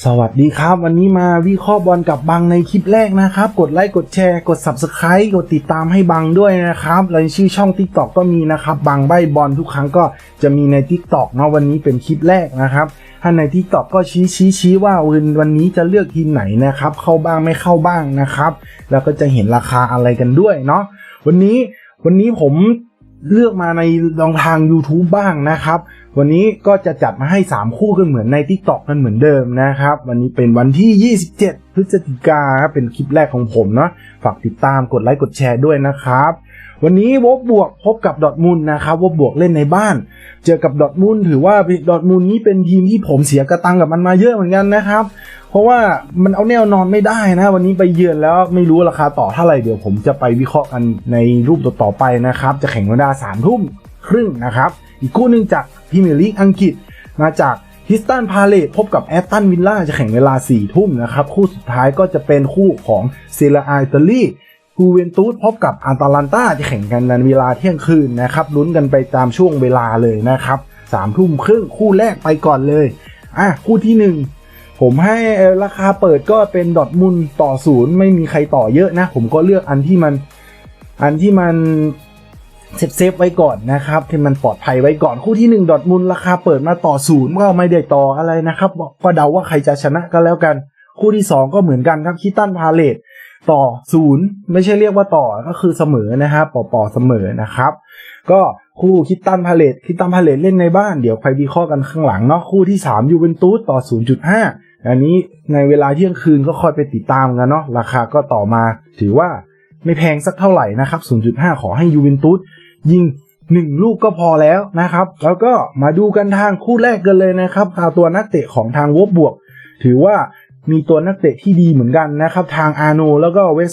สวัสดีครับ วันนี้มาวิเคราะห์บอลกับบังในคลิปแรกนะครับ กดไลค์กดแชร์กด Subscribe กดติดตามให้บังด้วยนะครับและชื่อช่อง TikTok ก็มีนะครับ บังใบบอลทุกครั้งก็จะมีใน TikTok เนาะวันนี้เป็นคลิปแรกนะครับ ถ้าใน TikTok ก็ชี้ชี้ชี้ว่าวันวันนี้จะเลือกทีมไหนนะครับ เข้าบ้างไม่เข้าบ้างนะครับ แล้วก็จะเห็นราคาอะไรกันด้วยเนาะวันนี้วันนี้ผม เลือกมาในลองทาง YouTube บ้างนะครับ วันนี้ก็จะจัดมาให้ 3 คู่กันเหมือนใน TikTok กันเหมือนเดิมนะครับ วันนี้เป็นวันที่ 27 พฤศจิกาครับเป็นคลิปแรกของผมเนาะฝากติดตามกดไลค์กดแชร์ด้วยนะครับ วันนี้วบบวกพบกับดอทมุนนะครับวบบวกเล่นในบ้าน เจอกับดอทมุนถือว่าดอทมุนนี้เป็นทีมที่ผมเสียกระตังกับมันมาเยอะเหมือนกันนะครับ เพราะว่ามันเอาแนวนอนไม่ได้นะ วันนี้ไปเยือนแล้วไม่รู้ราคาต่อเท่าไหร่เดี๋ยวผมจะไปวิเคราะห์กันในรูปต่อๆไปนะครับ จะแข่งเวลาสามทุ่มครึ่งนะครับ อีกคู่หนึ่งจากพรีเมียร์ลีกอังกฤษมาจากฮิสตันพาเลตพบกับแอตตันวิลล่าจะแข่งเวลา4ี่ทุ่มนะครับ คู่สุดท้ายก็จะเป็นคู่ของเซเราอิตาลีฮูเวนตุสพบกับอันตาลันตาจะแข่งกันในเวลาเที่ยงคืนนะครับลุ้นกันไปตามช่วงเวลาเลยนะครับสามทุ่มครึ่งคู่แรกไปก่อนเลยอะคู่ที่หนึ่ง ผมให้ราคาเปิดก็เป็นดอทมุนต่อศูนย์ไม่มีใครต่อเยอะนะ ผมก็เลือกอันที่มันอันที่มันเซฟเซฟไว้ก่อนนะครับที่มันปลอดภัยไว้ก่อนคู่ที่ 1 ดอทมุนราคาเปิดมาต่อศูนย์ก็ไม่ได้ต่ออะไรนะครับ ก็เดาว่าใครจะชนะก็แล้วกัน คู่ที่ 2 ก็เหมือนกันครับคิตันพาเลตต่อศูนย์ไม่ใช่เรียกว่าต่อก็คือเสมอนะครับปอปอเสมอนะครับ ก็คู่คิตันพาเลตคิตันพาเลตเล่นในบ้านเดี๋ยวใครวิเคราะห์กันข้างหลังเนาะคู่ที่3ยูเวนตุสต่อ 0.5 อันนี้ในเวลาเที่ยงคืนก็คอยไปติดตามกันเนาะราคาก็ต่อมา ถือว่าไม่แพงสักเท่าไหร่นะครับ 0.5 ขอให้ยูเวนตุสยิง1ลูกก็พอแล้วนะครับ แล้วก็มาดูกันทางคู่แรกกันเลยนะครับเอาตัวนักเตะของทางวบบวก ถือว่ามีตัวนักเตะที่ดีเหมือนกันนะครับ ทางอาโนแล้วก็เวส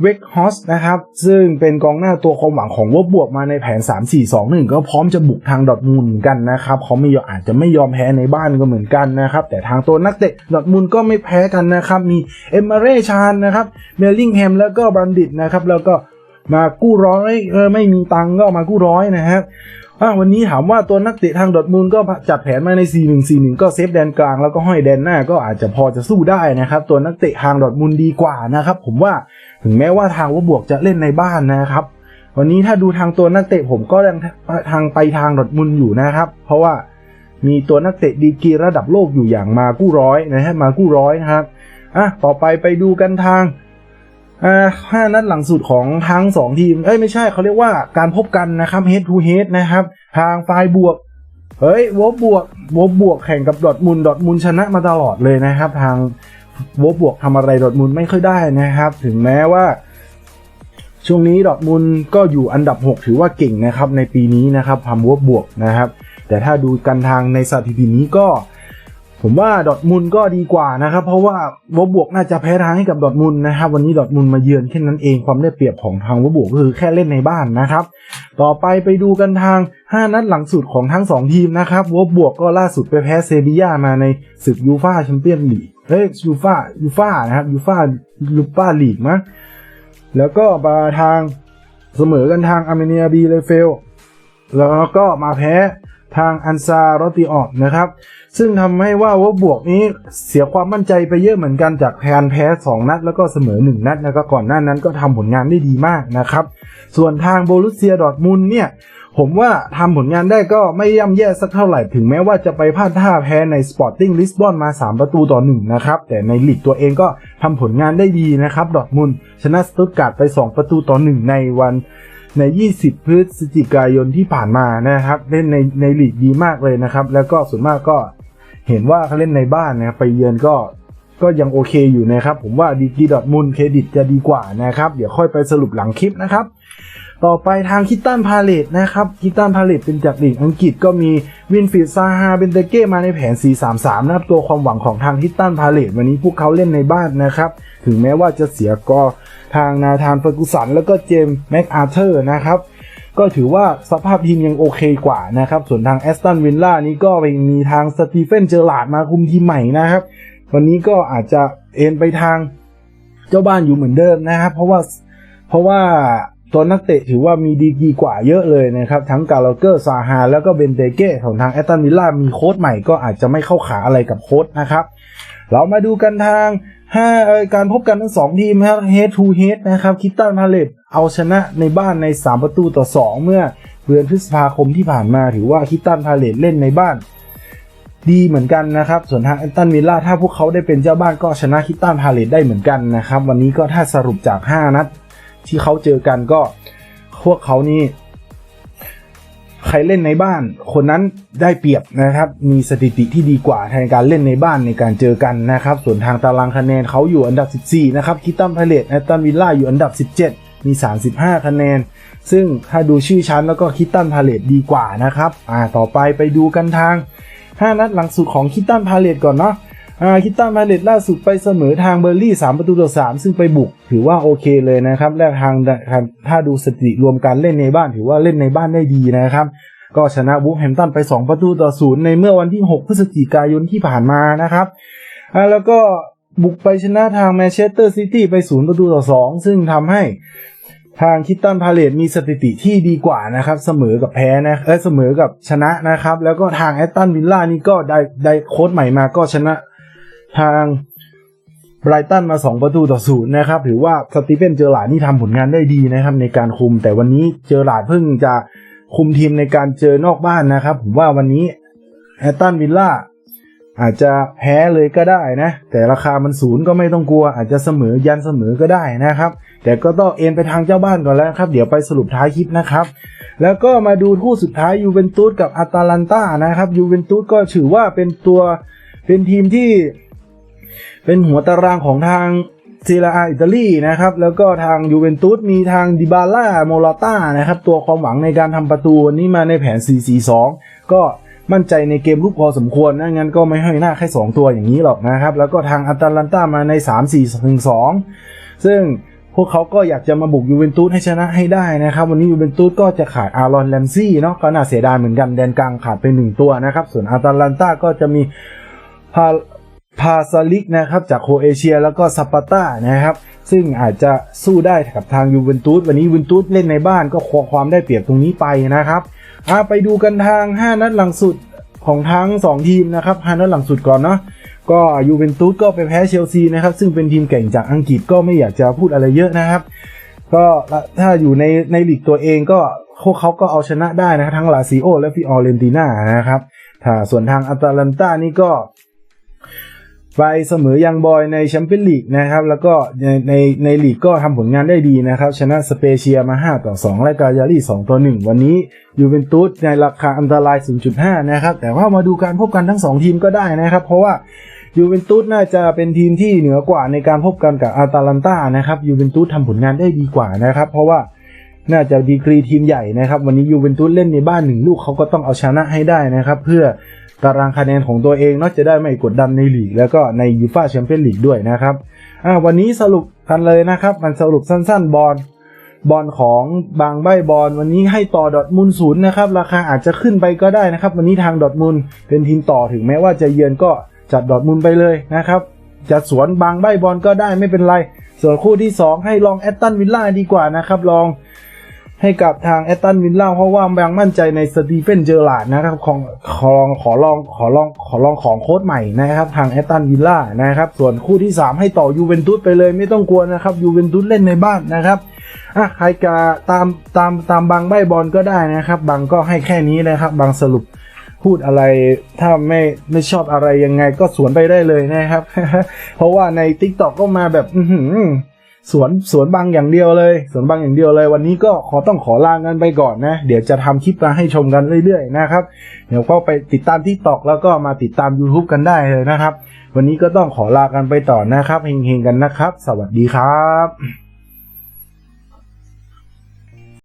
เวกฮอสนะครับ ซึ่งเป็นกองหน้าตัวความหวังของวบบวกมาในแผน 3-4-2-1 ก็พร้อมจะบุกทางดอทมูลเหมือนกันนะครับ เขาไม่ยอมอาจจะไม่ยอมแพ้ในบ้านก็เหมือนกันนะครับ แต่ทางตัวนักเตะดอทมูลก็ไม่แพ้กันนะครับ มีเอมเมเรชานนะครับเมลลิงแฮมแล้วก็บันดิตนะครับ แล้วก็มากู้ร้อยเออไม่มีตังก็มากู้ร้อยนะครับ วันนี้ถามว่าตัวนักเตะทางดอทมูลก็จัดแผนมาใน 4-1-4-1 ก็เซฟแดนกลางแล้วก็ห้อยแดนหน้าก็อาจจะพอจะสู้ได้นะครับ ตัวนักเตะทางดอทมูลดีกว่านะครับ ผมว่าถึงแม้ว่าทางวบวกจะเล่นในบ้านนะครับ วันนี้ถ้าดูทางตัวนักเตะผมก็ยังทางไปทางดอทมุนอยู่นะครับ เพราะว่ามีตัวนักเตะดีกีระดับโลกอยู่อย่างมากู้ร้อยนะฮะมากู้ร้อยนะครับอะต่อไปไปดูกันทาง ห้านัดหลังสุดของทั้งสองทีม เอ้ยไม่ใช่เขาเรียกว่าการพบกันนะครับ head to head นะครับ ทางฝ่ายบวก เฮ้ยวบบวกวบบวกแข่งกับดอทมุนดอทมุนชนะมาตลอดเลยนะครับ ทางวบบวกทำอะไรดอทมุนไม่ค่อยได้นะครับ ถึงแม้ว่า ช่วงนี้ดอทมุนก็อยู่อันดับ 6 ถือว่าเก่งนะครับในปีนี้นะครับทำวบบวกนะครับ แต่ถ้าดูกันทางในสถิตินี้ก็ ผมว่าดอทมุนก็ดีกว่านะครับ เพราะว่าวบบวกน่าจะแพ้ทางให้กับดอทมุนนะครับ วันนี้ดอทมุนมาเยือนแค่นั้นเองความได้เปรียบของทางวบบวกก็คือแค่เล่นในบ้านนะครับ ต่อไปไปดูกันทาง 5 นัดหลังสุดของทั้ง 2 ทีมนะครับวบบวกก็ล่าสุดไปแพ้เซบีย่ามาในศึกยูฟาแชมเปี้ยนลีกเฮ้ยยูฟายูฟานะครับยูฟาลูปาลีกมั้งแล้วก็มาทางเสมอกันทางอาร์เมเนียบีเลเฟลแล้วก็มาแพ้ ทางอันซารอติออกนะครับ ซึ่งทำให้ว่าวบบวกนี้เสียความมั่นใจไปเยอะเหมือนกันจากแพ้แพ้ 2 นัด แล้วก็เสมอ 1 นัดแล้วก็ก่อนหน้านั้นก็ทำผลงานได้ดีมากนะครับ ส่วนทางโบลุเซียดอร์ทมุนเนี่ยผมว่าทำผลงานได้ก็ไม่ย่ำแย่สักเท่าไหร่ ถึงแม้ว่าจะไปพลาดท่าแพ้ในสปอร์ติ้งลิสบอนมา 3 ประตูต่อ1นะครับ แต่ในลีกตัวเองก็ทำผลงานได้ดีนะครับ ดอทมุนชนะสตุตการ์ดไป 2 ประตูต่อ 1 ในวัน ใน 20 พฤศจิกายนที่ผ่านมานะครับ เล่นในในลีกดีมากเลยนะครับ แล้วก็ส่วนมากก็เห็นว่าเขาเล่นในบ้านนะครับไปเยือนก็ก็ยังโอเคอยู่นะครับ ผมว่าดีกีดอทมุนเครดิตจะดีกว่านะครับ เดี๋ยวค่อยไปสรุปหลังคลิปนะครับ ต่อไปทางคิตตันพาเลตนะครับคิตตันพาเลตเป็นจากลีกอังกฤษก็มีวินฟิลซาฮาเบนเตเก้มาในแผน 4-3-3 นะครับตัวความหวังของทางคิตตันพาเลตวันนี้พวกเขาเล่นในบ้านนะครับ ถึงแม้ว่าจะเสียกอทางนาธานเฟอร์กุสันแล้วก็เจมส์แม็กอาเธอร์นะครับก็ถือว่าสภาพทีมยังโอเคกว่านะครับ ส่วนทางแอสตันวินล่านี่ก็มีทางสตีเฟนเจอร์ลาดมาคุมทีมใหม่นะครับ วันนี้ก็อาจจะเอ็นไปทางเจ้าบ้านอยู่เหมือนเดิมนะครับ เพราะว่าเพราะว่า ตัวนักเตะถือว่ามีดีกีกว่าเยอะเลยนะครับ ทั้งกาลเกอร์ซาฮาแล้วก็เบนเตเก้ของทางแอตตันวิลล่ามีโค้ชใหม่ก็อาจจะไม่เข้าขาอะไรกับโค้ชนะครับ เรามาดูกันทางห้าเอ่อการพบกันทั้งสองทีมครับ head to head นะครับคิตตันพาเลตเอาชนะในบ้านใน 3 ประตูต่อ 2 เมื่อเดือนพฤษภาคมที่ผ่านมาถือว่าคิตตันพาเลตเล่นในบ้าน ดีเหมือนกันนะครับ ส่วนทางแอนตันวิลล่าถ้าพวกเขาได้เป็นเจ้าบ้านก็ชนะคิตตันพาเลตได้เหมือนกันนะครับ วันนี้ก็ถ้าสรุปจาก 5 นัด ที่เขาเจอกันก็พวกเขานี่ใครเล่นในบ้าน คนนั้นได้เปรียบนะครับ มีสถิติที่ดีกว่าในการเล่นในบ้านในการเจอกันนะครับ ส่วนทางตารางคะแนนเขาอยู่อันดับ 14 นะครับคิตตันพาเลตแอตตันวิลล่าอยู่อันดับ 17 มี 35 คะแนน ซึ่งถ้าดูชื่อชั้นแล้วก็คิตตันพาเลตดีกว่านะครับ อ่า ต่อไปไปดูกันทาง 5 นัดหลังสุดของคิตตันพาเลตก่อนเนาะ อาคิตตันพาเลตล่าสุดไปเสมอทางเบอร์ลี่ 3 ประตูต่อ 3 ซึ่งไปบุก ถือว่าโอเคเลยนะครับ และทางถ้าดูสถิติรวมการเล่นในบ้าน ถือว่าเล่นในบ้านได้ดีนะครับ ก็ชนะวูฟแฮมตันไป 2 ประตูต่อศูนย์ในเมื่อวันที่ 6 พฤศจิกายนที่ผ่านมานะครับแล้วก็บุกไปชนะทางแมนเชสเตอร์ซิตี้ไป 0 ประตูต่อ 2 ซึ่งทำให้ทางคิตตันพาเลตมีสถิติที่ดีกว่านะครับ เสมอกับแพ้นะเออเสมอกับชนะนะครับ แล้วก็ทางแอตตันวิลล่านี่ก็ได้ได้โค้ชใหม่มาก็ชนะ ทางไบรตันมา 2 ประตูต่อศูนย์นะครับถือว่าสตีเฟนเจอร์ลาดนี่ทำผลงานได้ดีนะครับในการคุม แต่วันนี้เจอร์ลาดเพิ่งจะคุมทีมในการเจอนอกบ้านนะครับ ผมว่าวันนี้แอตตันวิลล่าอาจจะแพ้เลยก็ได้นะ แต่ราคามันศูนย์ก็ไม่ต้องกลัว อาจจะเสมอยันเสมอก็ได้นะครับ แต่ก็ต้องเอ็นไปทางเจ้าบ้านก่อนแล้วครับ เดี๋ยวไปสรุปท้ายคลิปนะครับ แล้วก็มาดูคู่สุดท้ายยูเวนตุสกับอาตาลันตานะครับยูเวนตุสก็ถือว่าเป็นตัวเป็นทีมที่ เป็นหัวตารางของทางเซเรียอาอิตาลีนะครับ แล้วก็ทางยูเวนตุสมีทางดิบาล่าโมลาต้านะครับ ตัวความหวังในการทำประตูวันนี้มาในแผน 4-4-2 ก็มั่นใจในเกมลุกพอสมควรนะงั้นก็ไม่ให้หน้าแค่ 2 ตัวอย่างนี้หรอกนะครับ แล้วก็ทางอัตแลนตามาใน 3-4-1-2 ซึ่งพวกเขาก็อยากจะมาบุกยูเวนตุสให้ชนะให้ได้นะครับ วันนี้ยูเวนตุสก็จะขาดอารอนแลมซี่เนาะก็น่าเสียดายเหมือนกันแดนกลางขาดไปหนึ่งตัวนะครับ ส่วนอัตแลนตาก็จะมีพา พาซาลิกนะครับจากโคเอเชียแล้วก็ซาปาต้านะครับ ซึ่งอาจจะสู้ได้กับทางยูเวนตุสวันนี้ยูเวนตุสเล่นในบ้านก็ควงความได้เปรียบตรงนี้ไปนะครับอาไปดูกันทาง 5 นัดหลังสุดของทั้ง 2 ทีมนะครับ5นัดหลังสุดก่อนเนาะก็ยูเวนตุสก็ไปแพ้เชลซีนะครับ ซึ่งเป็นทีมเก่งจากอังกฤษก็ไม่อยากจะพูดอะไรเยอะนะครับ ก็ถ้าอยู่ในในลีกตัวเองก็พวกเขาก็เอาชนะได้นะครับทั้งลาซิโอและฟิออเรนติน่านะครับถ้าส่วนทางอัตแลนตานี่ก็ ไปเสมอยังบอยในแชมเปี้ยนลีกนะครับ แล้วก็ในในในลีกก็ทำผลงานได้ดีนะครับ ชนะสเปเชียมา 5 ต่อ 2 และกายาลี2ต่อ 1 วันนี้ยูเวนตุสในราคาอันตราย 0.5 นะครับ แต่ว่ามาดูการพบกันทั้ง 2 ทีมก็ได้นะครับ เพราะว่ายูเวนตุสน่าจะเป็นทีมที่เหนือกว่าในการพบกันกับอาตาลันตานะครับยูเวนตุสทำผลงานได้ดีกว่านะครับ เพราะว่าน่าจะดีกรีทีมใหญ่นะครับ วันนี้ยูเวนตุสเล่นในบ้านหนึ่งลูกเขาก็ต้องเอาชนะให้ได้นะครับ เพื่อ ตารางคะแนนของตัวเองเนาะจะได้ไม่กดดันในลีกแล้วก็ในยูฟาแชมเปี้ยนลีกด้วยนะครับอ่าวันนี้สรุปกันเลยนะครับมันสรุปสั้นๆบอลบอลของบางใบบอลวันนี้ให้ต่อดอทมุนศูนย์นะครับราคาอาจจะขึ้นไปก็ได้นะครับ วันนี้ทางดอทมุนเป็นทีมต่อถึงแม้ว่าจะเยือนก็จัดดอทมุนไปเลยนะครับ จะสวนบางใบบอลก็ได้ไม่เป็นไร ส่วนคู่ที่ 2 ให้ลองแอตตันวิลล่าดีกว่านะครับลอง ให้กับทางแอตตันวิลล่าเพราะว่ายังมั่นใจในสตีเฟนเจอร์ลาดนะครับของขอลองขอลองขอลองขอลองของโค้ชใหม่นะครับ ทางแอตตันวิลล่านะครับ ส่วนคู่ที่ 3 ให้ต่อยูเวนตุสไปเลยไม่ต้องกลัวนะครับยูเวนตุสเล่นในบ้านนะครับอะใครกาตามตามตามบางใบบอลก็ได้นะครับ บางก็ให้แค่นี้นะครับ บางสรุปพูดอะไรถ้าไม่ไม่ชอบอะไรยังไงก็สวนไปได้เลยนะครับ เพราะว่าใน t ิ k t o k ก็มาแบบ อื สวนสวนบางอย่างเดียวเลย สวนบางอย่างเดียวเลย วันนี้ก็ขอต้องขอลากันไปก่อนนะ เดี๋ยวจะทำคลิปมาให้ชมกันเรื่อยๆนะครับ เดี๋ยวก็ไปติดตามที่ตอกแล้วก็มาติดตาม YouTube กันได้เลยนะครับ วันนี้ก็ต้องขอลากันไปต่อนะครับเฮงๆกันนะครับ สวัสดีครับ